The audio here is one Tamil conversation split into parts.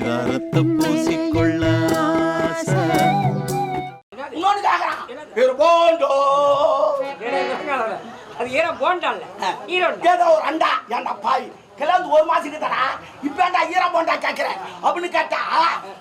பரிதாரத்தை பூசிக்கொள்ள அது ஈரோ போண்டால ஏதோ ஒரு அண்டா ஏன்டா பாய். கிளந்து ஒரு மாசம் கிட்டடா இப்ப ஏன்டா ஈர போண்டா கேக்குறேன் அப்படின்னு கேட்டா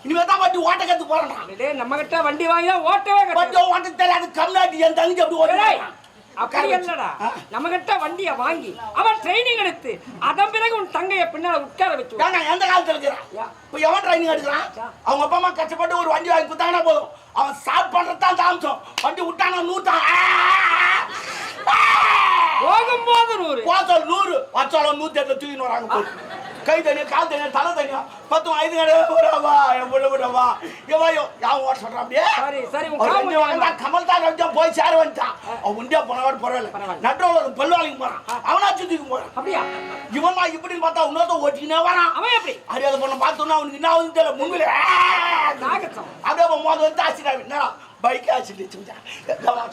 இனிமே தான் வண்டி ஓட்ட கத்து போறேன் நம்ம கிட்ட வண்டி வாங்கி தான் ஓட்டவே ஓட்ட தெரியாது. கம்நாட்டி என் தங்கச்சி அப்படி டேய், ஓட்டுறான் அப்படி இல்லடா நம்ம கிட்ட வண்டிய வாங்கி அவன் ட்ரைனிங் எடுத்து அதன் பிறகு உன் தங்கைய பின்னால உட்கார வச்சு எந்த காலத்துல இருக்கிறான்? இப்ப எவன் ட்ரைனிங் எடுக்கிறான்? அவங்க அப்பா அம்மா கஷ்டப்பட்டு ஒரு வண்டி வாங்கி கொடுத்தாங்கன்னா போதும். அவன் ஸ்டார்ட் பண்றது தான் தாமசம் வண்டி விட்டானா நூட்டான் போகும்போது நூறு. வாசல் நூறு. வச்சாலும் நூத்தி எட்டு தூக்கின்னு வராங்க கை தனியா கால் தனியா தலை தனியா பத்து ஐந்து கடை விடவா என் புள்ள விடவா எவையோ யாவும் ஓட சொல்றான் அப்படியே கமல் தான் வந்தா போய் சேர வந்துட்டான். அவன் உண்டியா போனவோட பரவாயில்ல. நடுவில் பல்வாளிக்கு போறான். அவனா சுத்திக்கு போறான். அப்படியா? இவன் இப்படின்னு பார்த்தா இன்னொருத்த ஓட்டினே வரான். அவன் எப்படி? அறியாத பொண்ணை பார்த்தோன்னா அவனுக்கு என்ன ஆகுதுன்னு தெரியல. முன்னில அப்படியே அவன் மோத வந்து ஆக்சிடென்ட் என்னடா? பைக் ஆக்சிடென்ட்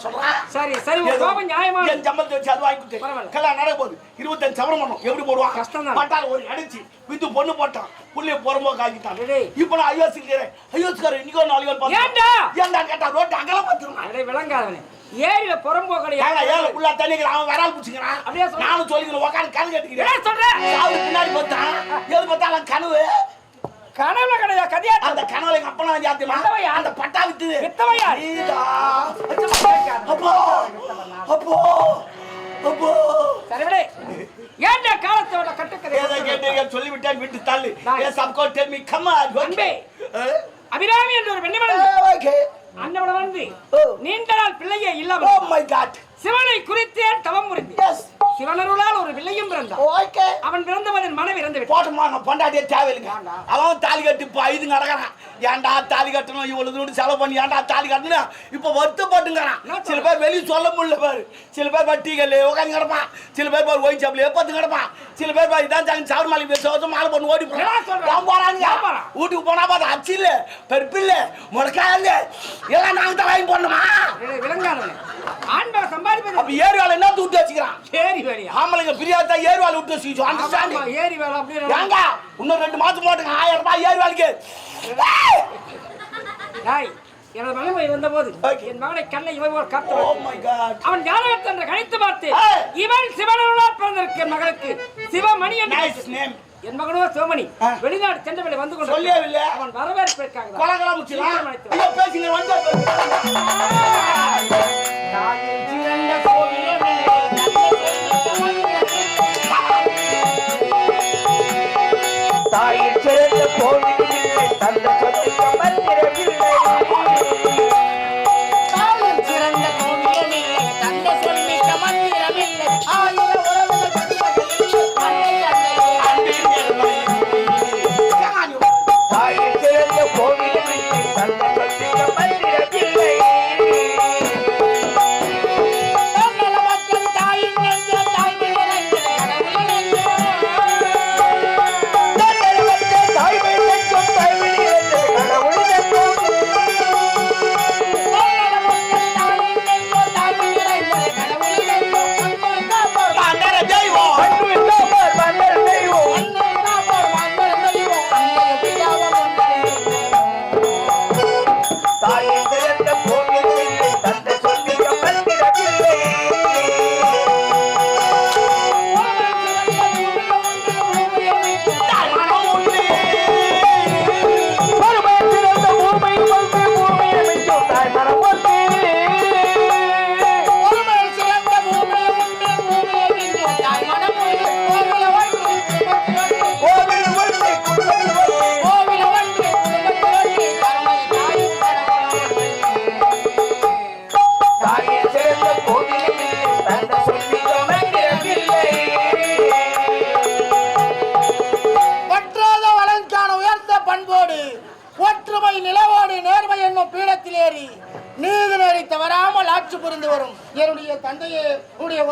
சொல்றான் சரி சரி கோபம் நியாயமா என் சம்பளத்தை வச்சு அது வாங்கி கொடுத்தேன். கல்யாணம் நடக்க போகுது. இருபத்தஞ்சு சவரம் பண்ணும். எப்படி போடுவான்? கஷ்டம்தான். பட்டாளம் ஒரு அடிச்சு, வித்து பொண்ணு போட்டான். புள்ளைய புறம்போக்கு ஆக்கிட்டான். டேய். இப்ப நான் IAS இருக்கிறேன். IAS காரன் இன்னைக்கு நாலு பேர் பார்த்தான். ஏன்டா? கேட்டா, ரோட்டு அகலம் பார்த்துருவான். விளங்காதவனே ஏரியில புறம்போக்கடை ஏங்க, ஏழை புள்ளா தண்ணிக்கிறான், அவன் விரல் பிடிச்சுக்கிறான். அப்படியே. நானும் சொல்லிக்கிறேன், உக்காந்து கண் கட்டிக்கிறேன். என்ன சொல்ற சாவு பின்னாடி பார்த்தான். எது பார்த்தாலும் கனவு. கனவுல கடையா கதையா அந்த கனவுல எங்க அப்பனா வந்து? வித்தவையா? அந்த பட்டா வித்துது. வித்தவையா? நீதா. அப்போ, அப்போ, அப்போ. சரி விடு ஏன்டா காலத்தோட கட்டுக்கதை ஏதோ கேட்டீங்க சொல்லிவிட்டேன் விட்டு தள்ளு. ஏ சப்கோ டெல் மீ கம் ஆன் அன்பே. அபிராமி என்ற ஒரு பெண்ணிமணி ஓகே அன்னவட வந்து ஓ நீண்ட நாள் பிள்ளையே ஓ இல்லாமல் மை காட் சிவனை குறித்தேன் தவம் புரிந்து எஸ் சிவனருளால் ஒரு பிள்ளையும் பிறந்தான். ஓகே. அவன் பிறந்தவன் மனைவி இறந்து விட்டான் போட்டுமா நான் பொண்டாட்டியே தேவையில்லைங்க. அவன் தாலி கட்டி இப்போ ஐது நடக்கிறான். ஏன்டா தாலி கட்டணும் இவ்வளவு தூரம் செலவு பண்ணி ஏன்டா தாலி கட்டணும் இப்போ வருத்தப்பட்டுங்கிறான். சில பேர் வெளியே சொல்ல முடியல பாரு. சில பேர் பாரு கல்லு உட்காந்து கிடப்பான். சில பேர் பாரு ஒயின் சாப்பிள் எப்பத்து கிடப்பான். சில பேர் பாரு இதான் சாங்க சாவர மாலை பேச வந்து மாலை பண்ணி ஓடி போறாங்க? வீட்டுக்கு போனா பார்த்தா அச்சு இல்ல பருப்பு இல்ல முடக்காய் இல்ல. எல்லாம் நாங்க தான் வாங்கி போடணுமா? இதை விளங்காதவனே ஆண்பாக சம்பாதிப்பது அப்ப ஏரி வேலை என்ன விட்டு வச்சுக்கிறான்? ஏரி வேலையா ஆம்பளைங்க பிரியாதா ஏரி வேலை விட்டு வச்சுக்கிச்சோம் ஆமா, அண்டர்ஸ்டாண்டிங் ஏரி வேலை அப்படியே ஏங்க இன்னும் ரெண்டு மாசம் போட்டுங்க ஆயிரம் ரூபாய் ஏறு வேலைக்கு டேய், எனது மகன் வந்த போது Okay. என் மகனை கண்ணை இவன் ஒரு காத்து ஓ மை காட் அவன் ஜாதகத்தை என்று கணித்து பார்த்து. இவன் சிவனருளால் பிறந்திருக்க மகளுக்கு சிவமணி என்று என் மகனோ சிவமணி. வெளிநாடு சென்றவளை வந்து கொண்டு சொல்லவே இல்ல. அவன் வரவேற்பிற்காக தான். கொலகலா முச்சிலாம் சீக்கிரம் அழைத்து வா. ஐயோ பேசுங்க வந்து தாயின் சிறந்த கோவிலில் தந்த சொத்துக்கு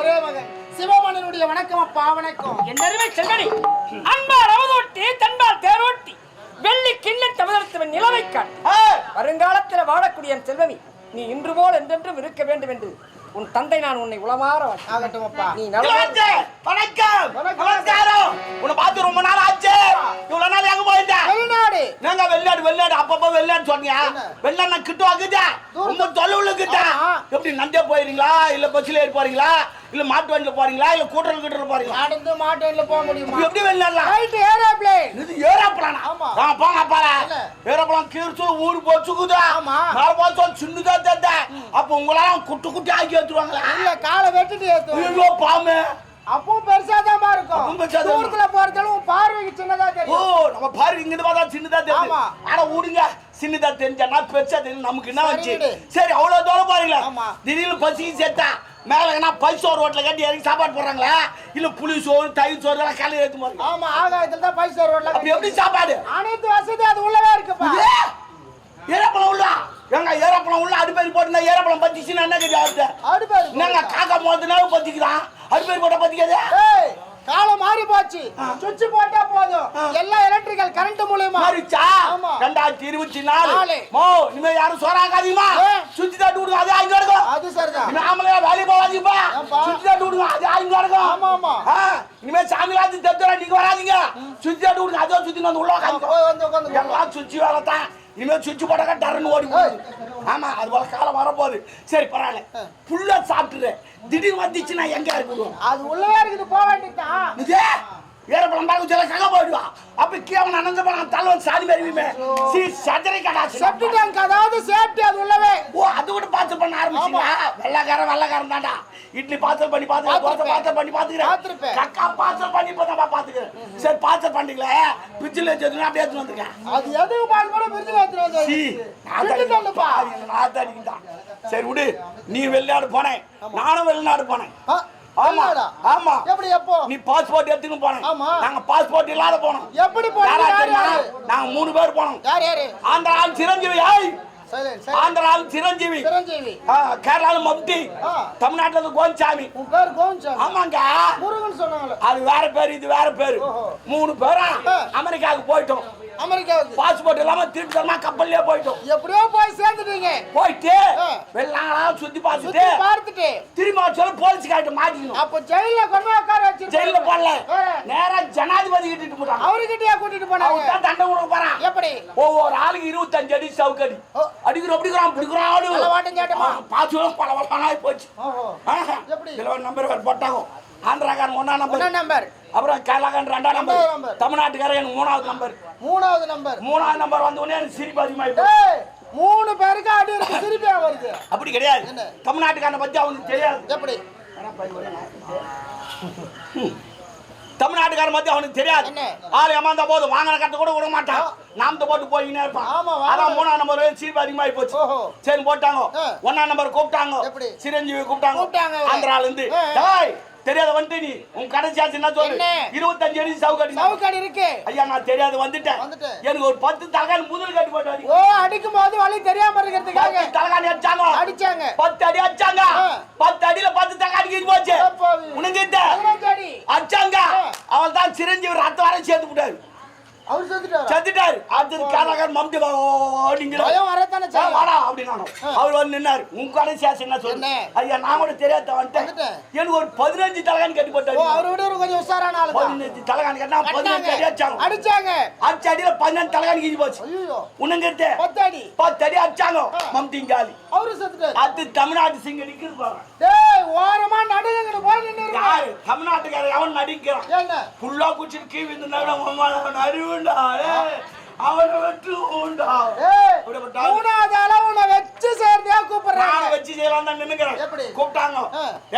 ஒரே மகன். சிவமணனுடைய வணக்கம் அப்பா வணக்கம். என் அருமை செல்வனி அன்பால் அவதோட்டி தன்பால் தேரோட்டி வெள்ளி கிண்ண தமிழத்துவன் நிலவை காட்டு வருங்காலத்தில் வாழக்கூடிய என் செல்வமி நீ இன்று போல் என்றென்றும் இருக்க வேண்டும் என்று உன் தந்தை நான் உன்னை உளமாற. ஆகட்டும் அப்பா. நீ வணக்கம். நமஸ்காரம். உன்னை பார்த்து ரொம்ப நாள் ஆச்சு. இவ்வளவு நாள் எங்க போயிருந்த? வெளிநாடு. என்ன வெளிநாடு வெளிநாடு. அப்பப்போ வெளிநாடு சொன்னீங்க. வெளிநாடு நான் கிட்ட? வாக்குதா ரொம்ப தொலைவுல கிட்ட. எப்படி நந்தே போயிருங்களா? இல்ல பஸ்ல ஏறி போறீங்களா? இல்ல மாட்டு வண்டியில போறீங்களா? இல்ல கூட்டல் கிட்ட போறீங்களா? நடந்து மாட்டேன்ல போக முடியுமா? எப்படி வெளிநாடுலாம் ரைட் ஏரோப்ளேன். இது ஏரோப்ளானா? ஆமா. ஆ போங்க பால. ஏரோப்ளான் கீழ்ச்சல் ஊரு போச்சுக்குதா? ஆமா. மேல போச்சு சின்னதா தந்த அப்ப உங்களாம் குட்டு குட்டி ஆக்கி ஏத்துவாங்களா இல்ல காலை வெட்டிட்டு ஏத்துவோம் ஐயோ பாமே. அப்போ பெருசாதான் அப்பவும் இருக்கும் தூரத்துல போறதாலும் உன் பார்வைக்கு சின்னதா ஓ தெரியும் நம்ம பாரு இங்க பார்த்தா சின்னதா தெரியுது. ஆமா. ஆனா விடுங்க சின்னதா தெரிஞ்சா பெருசா தெரியும். நமக்கு என்ன வச்சு. சரி அவ்வளவு தூரம் பாருங்களா ஆமா. திடீர்னு பசிக்கு சேர்த்தா. மேல என்ன பல் சோறு ரோட்ல கட்டி இறங்கி சாப்பாடு போடுறாங்களா? இல்ல புளி சோறு தயிர் சோறு எல்லாம் காலையில் எடுத்து போறாங்க ஆமா ஆகாயத்துல தான் பைசா ரோட்ல அப்ப எப்படி சாப்பாடு? அனைத்து வசதி அது உள்ளவே இருக்குப்பா. ஏறப்பழம் உள்ள. ஏங்க ஏறப்பழம் உள்ள அடுப்பேரி போட்டுனா ஏறப்பழம் பத்திச்சுன்னா என்ன கட்டி ஆகுது? அடுப்பாரு என்னங்க காக்கா மூணு நாள் பத்திக்குதான் அடுப்பேரி போட்டா பத்திக்காது மாறி போச்சு. சுவிட்ச் போட்டா போதும். எல்லாம் எலக்ட்ரிக்கல் கரண்ட் மூலியமா. மாறிச்சா? ஆமா. ரெண்டாயிரத்தி இருபத்தி நாலு. மோ இனிமே யாரும் சோறாக்காதீமா ஏ. சுத்தி தட்டு விடுங்க அதே அங்க இருக்கும் அது சரிதான் ஆம்பளையா வேலைக்கு போவாதீங்கப்பா? சுத்தி தட்டு விடுங்க அதே அங்க இருக்கும் ஆமா, ஆமா. இனிமே சாமி ராத்தி தத்துறா நீங்க வராதீங்க. சுத்தி தட்டு விடுங்க அதே சுத்தி வந்து உள்ள உட்காந்து எல்லாம் சுத்தி வேலை தான் இனிமே சுவிட்ச் போட்டாக்க டர்னு ஓடி போகுது. ஆமா அது போல காலம் வரப்போகுது. சரி பரவாயில்ல. புல்லா சாப்பிட்டுரு. திடீர்னு வந்துச்சுன்னா எங்க இருக்கணும் அது உள்ளவே இருக்குது போக வேண்டியதுதான். இது? ஏறப்பழம் பார்க்க சொல்ல கங்க போயிடுவா. அப்ப கேவன் அனந்த பழம் தலைவன் சாதி மருவிமே சி சஜரை கடா செப்டி டேங்க் அதாவது சேஃப்டி அது உள்ளவே. ஓ அது கூட பார்த்து பண்ண ஆரம்பிச்சீங்க வெள்ளக்காரன் வெள்ளக்காரன் தான்டா. இட்லி பார்சல் பண்ணி பார்த்துக்கிறேன் தோசை. பார்சல் பண்ணி பார்த்திருப்பேன். கக்கா பார்சல் பண்ணி இப்போ தான் பார்த்துக்கிறேன் சரி பார்சல் பண்ணிக்கல. பிச்சில் வச்சதுன்னா அப்படியே வந்திருக்கேன். அது எதுக்கு பால் கூட பிரிச்சு எடுத்துட்டு வந்து சீ, விட்டுட்டு வந்துப்பா. நாத்தாடிக்கிட்டான் சரி விடு. நீ வெளிநாடு போனேன். நானும் வெளிநாடு போனேன். ஆமா? ஆமா. எப்படி எப்போ? நீ பாஸ்போர்ட் எடுத்துன்னு போனேன். நாங்க பாஸ்போர்ட் இல்லாத போனோம். எப்படி? யாரு? நாங்க மூணு பேர் போனோம். யார் யாரு? ஆந்திராவில் சிரஞ்சீவி ஆய் சைலண்ட் ஆந்திராவில் சிரஞ்சீவி. சிரஞ்சீவி. மம்டி ஆ. தமிழ்நாட்டுல கோவிச்சாமி உன் பேர் கோவிந்த் ஆமாங்க. முருகன் சொன்னாங்களே. அது வேற பேரு இது வேற பேரு. மூணு பேரா. அமெரிக்காவுக்கு போயிட்டோம். அமெரிக்காவுக்கு பாஸ்போர்ட் இல்லாம திருட்டு தரமா கப்பல்லே போயிட்டோம். எப்படியோ போய் சேர்ந்துட்டீங்க. போயிட்டு. வெள்ளாம் சுத்தி பார்த்துட்டு பார்த்துட்டு. திரும்ப சொல்ல போலீஸ் காட்ட மாட்டிக்கணும். அப்ப ஜெயில கொண்டு உட்கார வச்சிருப்பாங்க. ஜெயில போடல. நேரா ஜனாதிபதி கிட்ட போட்டாங்க. அவர்கிட்டயா கூட்டிட்டு போனாங்க. தான் தண்டை கொடுக்க போறான். எப்படி? ஒவ்வொரு ஆளுக்கு இருபத்தஞ்சு அடி சவுக்கடி. அடிக்கிறோம் பிடிக்கிறான் ஆடு. நல்ல வாட்டம் சாட்டமா? பாத்து பல பலனாய் போச்சு. எப்படி? நம்பர் போட்டாங்க. ஆந்திராக்காரன் ஒன்னா நம்பர். நம்பர். அப்புறம் கேரளாக்காரன் ரெண்டாம் ரெண்டாவது நம்பர். தமிழ்நாட்டுக்காரன் எனக்கு மூணாவது நம்பர் மூணாவது நம்பர் மூணாவது நம்பர் வந்த உடனே எனக்கு சிரிப்பு அதிகமாயி போச்சு. ஏய் மூணு பேருக்கு அடி இருக்கு திருப்பியா வருது அப்படி கிடையாது? தமிழ்நாட்டுக்காரனை பத்தி அவனுக்கு தெரியாது எப்படி தமிழ்நாட்டுக்காரன் பத்தி அவனுக்கு தெரியாது? ஆள் ஏமாந்தா போதும் வாங்கின கட்ட கூட விட மாட்டான் நாமத்தை போட்டு போயினே இருப்பான். அதான் மூணாம் நம்பர் சீப்பு அதிகமாகி போச்சு. சரி போட்டாங்க. ஒன்னாம் நம்பர் கூப்பிட்டாங்க? சிரஞ்சீவி கூப்பிட்டாங்க. ஆந்திரால இருந்து தெரியாத வந்துட்டு நீ. உன் கடைசி ஆச்சு என்ன சொல்லு? இருபத்தஞ்சு அடி சவுக்கடி சவுக்காடு இருக்கு. ஐயா நான் தெரியாது வந்துட்டேன். எனக்கு ஒரு பத்து தலகாணி முதல் கட்டி போட்டு ஓ அடிக்கும் போது வழி தெரியாம இருக்கிறதுக்காக தலகாணி அடிச்சாங்க. அடிச்சாங்க. பத்து அடி அடிச்சாங்க. பத்து அடியில பத்து தலகாணி கீழ் போச்சு. அடி. அடிச்சாங்க. அவள் தான் சிரஞ்சீவி ரத்த வரை சேர்த்து விட்டாரு. அவர் செத்துட்டாரா? செத்துட்டாரு. அடுத்தது கேரளாக்காரன் மம்டி அப்படிங்கிற பயம் வரத்தானே செய்யும். வாடா அப்படின்னானோ அவர் வந்து நின்னாரு. உன் கடை சேஷன் என்ன சொல்லு? என்ன? ஐயா நான் கூட தெரியாத வந்துட்டேன். எனக்கு ஒரு பதினஞ்சு தலகாணி கட்டி போட்டாரு அவரை விட ஒரு கொஞ்சம் உஷாரான ஆளு தான் பதினஞ்சு தலகாணி கட்டினா பதினஞ்சு அடி அடிச்சாங்க. அடிச்சாங்க. அடிச்ச அடியில பதினஞ்சு தலகாணி கீழ் போச்சு. ஐயோ. உனங்கிட்ட பத்து அடி. பத்து அடி அடிச்சாங்க. ஆ. மம்டிங்காலி அவரு செத்துட்டாரு. அது தமிழ்நாட்டு சிங்கடிக்கு பாருங்க யாரு? அவன் நடிக்கிறான்? என்ன? புல்லா குச்சிட்டு கீழ் அவன் அறிவுண்டா அவனை வெட்டு உண்டா மூணாவது அளவு உன்னை வச்சு சேர்ந்தே கூப்பிடுறாங்க. வச்சு செய்யலாம் தான் நின்னுக்கிறேன்? கூப்பிட்டாங்க.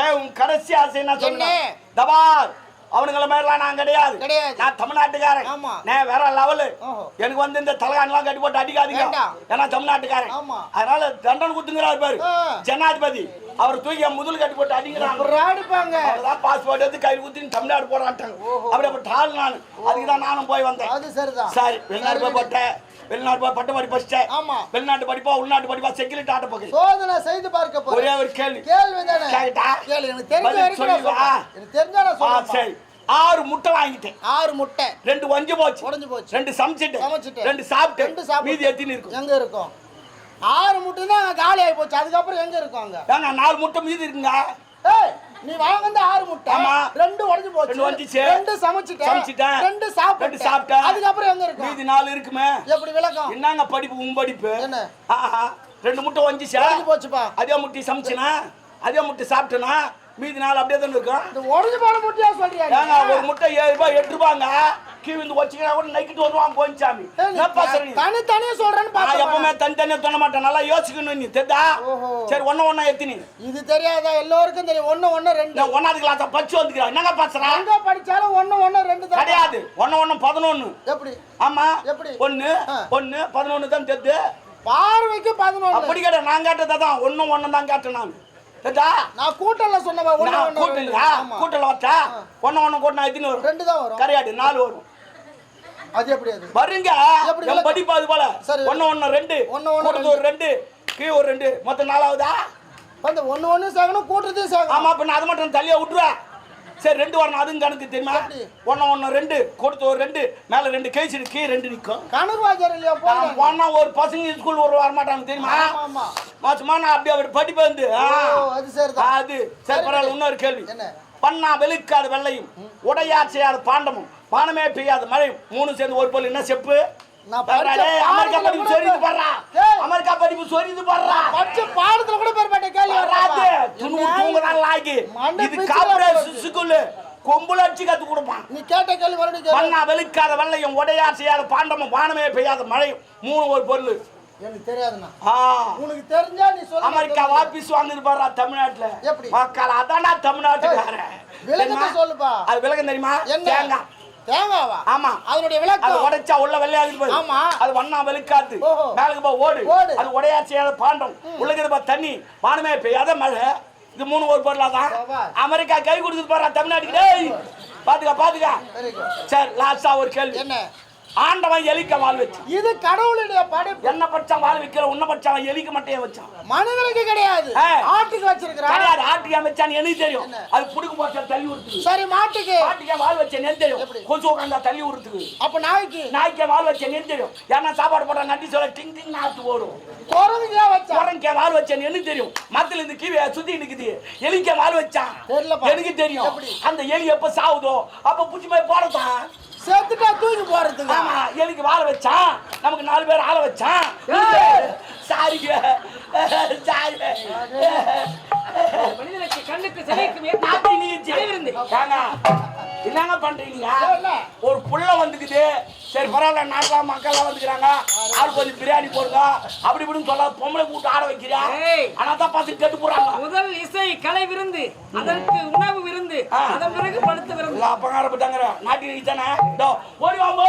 ஏய் உன் கடைசி ஆசை என்ன? என்ன? தபார் அவனுங்கள மாதிரிலாம் நான் கிடையாது. கிடையாது. நான் தமிழ்நாட்டுக்காரன். ஆமா. நான் வேற லெவலு. எனக்கு வந்து இந்த தலகாணிலாம் கட்டி போட்டு அடிக்காதீங்க. ஏன்னா தமிழ்நாட்டுக்காரன். ஆமா. அதனால தண்டனை குத்துங்கிறாரு பாரு. ஜனாதிபதி அவர் தூக்கி முதல் கட்டி போட்டு அடிக்கிறாங்க அவ்வளவுதான் பாஸ்போர்ட் எடுத்து கையில் குத்தி தமிழ்நாடு போறான்ட்டாங்க அப்படிப்பட்ட ஆள் நான். அதுக்கு தான் நானும் போய் வந்தேன். சரி வெளிநாடு போய் பட்டேன். வெளிநாடு போய் பட்ட படி படிச்சிட்டேன் ஆமா. வெளிநாட்டு படிப்பா உள்நாட்டு படிப்பா செக்யூரிட்டி ஆட்ட போகிறேன் சோதனை செய்து பார்க்க ஒரே போறேன். ஒரு கேள்வி. கேள்வி தானே? கேட்டா? கேள்வி எனக்கு தெரிஞ்ச வரைக்கும். எனக்கு தெரிஞ்சா நான் ஆ சொல்றேன் சரி. ஆறு முட்டை வாங்கிட்டேன். ஆறு முட்டை. ரெண்டு வஞ்சி போச்சு. உடைஞ்சு போச்சு. ரெண்டு சமைச்சிட்டு சமைச்சிட்டு. ரெண்டு சாப்பிட்டு ரெண்டு சாப்பிட்டு. மீதி எத்தின்னு இருக்கும். எங்க இருக்கும்? ஆறு முட்டை தான் காலி ஆகி போச்சு. அதுக்கப்புறம் எங்க இருக்கும் அங்க? நாலு முட்டை மீதி இருக்குங்க. ஏய் நீ வாங்குனது ஆறு முட்டை. ரெண்டு உடைஞ்சு போச்சு ரெண்டு உடைஞ்சிச்சு. ரெண்டு சமைச்சிட்டேன் சமைச்சிட்டேன். ரெண்டு சாப்பிட்டேன் ரெண்டு சாப்பிட்டேன். அதுக்கப்புறம் எங்க இருக்கும் மீதி நாலு இருக்குமே எப்படி விளக்கம் என்னங்க படிப்பு உன் படிப்பு என்ன? ரெண்டு முட்டை வந்துச்சா போச்சுப்பா அதே முட்டை சமைச்சினா அதே முட்டை சாப்பிட்டேனா மீதி நாள் அப்படியே தானே இருக்கும் இந்த உடைஞ்சு போன முட்டையா சொல்றியா நீ? ஏங்க ஒரு முட்டை ஏழு ரூபாய் எட்டு ரூபாங்க. கீழ்ந்து வச்சுக்கினா கூட நைக்கிட்டு வருவான் நீ என்னப்பா சரி தனித்தனியா சொல்றேன்னு நான் எப்பவுமே தனித்தனியா தோண மாட்டேன். நல்லா யோசிக்கணும் நீ தெரிதா. சரி ஒண்ணு ஒண்ணா எத்தினி இது தெரியாதா? எல்லோருக்கும் தெரியும். ஒண்ணு ஒண்ணு ரெண்டு. நான் ஒன்னாவது கிளாஸ் படிச்சு வந்துக்கிறேன். என்னங்க பேசுறேன் எங்க படிச்சாலும் ஒண்ணு ஒண்ணு ரெண்டு தான். கிடையாது. ஒண்ணு ஒண்ணு பதினொன்னு. எப்படி? ஆமா. எப்படி? ஒண்ணு ஆ. ஒண்ணு பதினொன்னு தான் தெரியுது. பார்வைக்கு பதினொன்னு. அப்படி கேட்ட நான் கேட்டதான் ஒண்ணு ஒண்ணு தான் கேட்டேன் நான். தெரியுதா நான் கூட்டல்ல சொன்னவா ஒண்ணு நான் ஒண்ணு ரெண்டு. கூட்டல ஆமா. கூட்டல வச்சா ஒண்ணு ஒண்ணு கூட்டினா எத்தனை வரும்? ரெண்டு தான் வரும். கிடையாது நாலு வரும். அது எப்படி அது? வருங்க. எப்படி? படிப்பு அது போல. ஒண்ணு ஒண்ணு ரெண்டு. ஒண்ணு ஒண்ணு ஒரு ரெண்டு கீ ஒரு ரெண்டு. மொத்தம் நாலாவதா? வந்து ஒண்ணு ஒண்ணு சேகணும் கூட்டத்தையும் சேகணும் ஆமா இப்ப நான் அது மட்டும் தள்ளியா விட்டுருவேன். சரி ரெண்டு வரணும் அதுவும் கணக்கு தெரியுமா? ஒண்ணு ஒண்ணு ரெண்டு. கொடுத்து ஒரு ரெண்டு. மேல ரெண்டு கேசிடு கீ ரெண்டு நிக்கும். கணக்கு வாத்தியார் இல்லையா? போனா ஒரு பசங்க ஸ்கூல் ஒரு வர மாட்டாங்க தெரியுமா? மாசமா நான் அப்படியே அவர் படிப்பு வந்து அது சரிதான். அது. சரி பரவாயில்ல இன்னொரு கேள்வி? பண்ணா வெளுக்காத வெள்ளையும். உடையார் செய்யாத பாண்டமும் பானமே பெய்யாத மழையும் மூணு சேர்ந்து ஒரு பொருள் என்ன? செப்பு? அமெரிக்கா படிப்பு பே- பாடுறா. அமெரிக்கா படிப்பு சொரியுது பாடுறா படிச்ச பாடத்துல கூட மாட்டேன் கேள்வி வராது. துணு? தூங்குறான் லாகி இது. ஸ்கூல் கொம்புல அடிச்சு கத்து கொடுப்பான் நீ கேட்ட கேள்வி கேளு. பண்ணா வெளுக்காத வெள்ளையும் உடையார் செய்யாத பாண்டமும் பானமே பெய்யாத மழையும் மூணு ஒரு பொருள் எனக்கு தெரியாதுண்ணா உனக்கு தெரிஞ்சா நீ சொல்லு அமெரிக்கா வாபிஸ் வாங்குது பாரு தமிழ்நாட்டுல எப்படி? மக்கள் அதான்டா தமிழ்நாட்டுக்காரன்? சொல்லுப்பா. அது விளக்கம் தெரியுமா தேங்காய் தேங்காவா? ஆமா. அதனுடைய அது விளக்கம் உடைச்சா உள்ள வெள்ளையாகுது பாரு. ஆமா. அது வண்ணா வெளுக்காது. ஓஹோ. மேலுக்கு போ ஓடு. அது உடையா செய்யாத பாண்டம். உள்ளது பா தண்ணி. வானமே பெய்யாத மழை. இது மூணு ஒரு பொருளா தான். அமெரிக்கா கை கொடுக்குது பாரு தமிழ்நாட்டுக்கு. டேய். பாத்துக்க பாத்துக்க. சரி லாஸ்டா ஒரு கேள்வி. என்ன? ஆண்டவன் எலிக்க வாழ் வச்சு இது கடவுளுடைய படைப்பு. என்ன பட்சம் வாழ் வைக்கிற உன்ன பட்சம் எலிக்க மட்டும் வச்சான். மனிதனுக்கு கிடையாது. ஆட்டுக்கு வச்சிருக்கிறான். கிடையாது ஆட்டுக்கு அமைச்சான்னு எனக்கு தெரியும்? அது புடுக்கு போச்சா தள்ளி விடுத்துக்கு சரி மாட்டுக்கு. ஆட்டுக்கே வாழ் வச்சேன் எனக்கு தெரியும்? கொசு உட்காந்தா தள்ளி விடுறதுக்கு அப்ப நாய்க்கு? நாய்க்கே வாழ் வச்சேன் எனக்கு தெரியும். ஏன்னா சாப்பாடு போட்டா நட்டி சொல்ல டிங் டிங் நாத்து ஓடும். குரங்குக்கு ஏன் வச்சா குரங்கே வாழ் வச்சேன் எனக்கு தெரியும். மரத்துல இருந்து கீழே சுத்தி நிக்குது. எலிக்க வாழ் வச்சான். எனக்கு தெரியும்? அந்த எலி எப்ப சாவுதோ அப்ப புடிச்சு போய் போடத்தான். செத்துட்டா தூக்கி போறதுக்கு. ஆமா எலிக்கு வாழ வச்சான் நமக்கு நாலு பேர் ஆள வச்சான் சாரிங்க. சாரி. மனிதனுக்கு கண்ணுக்கு ஏங்க, என்னங்க பண்றீங்க? ஒரு புள்ள வந்துக்குது. சரி பரவாயில்ல நாட்டெல்லாம் மக்கள்லாம் வந்துக்கிறாங்க. ஆள் கொஞ்சம் பிரியாணி போடுங்க. அப்படி இப்படின்னு சொல்ல பொம்பளை கூட்டு ஆட வைக்கிறா ஆனா தான் பார்த்து கெட்டு போறாங்க முதல் இசை கலை விருந்து அதற்கு உணவு விருந்து அதன் பிறகு படுத்து விருந்து. அப்பங்கார போட்டாங்க நாட்டி நீத்தானே ஓடி வாங்க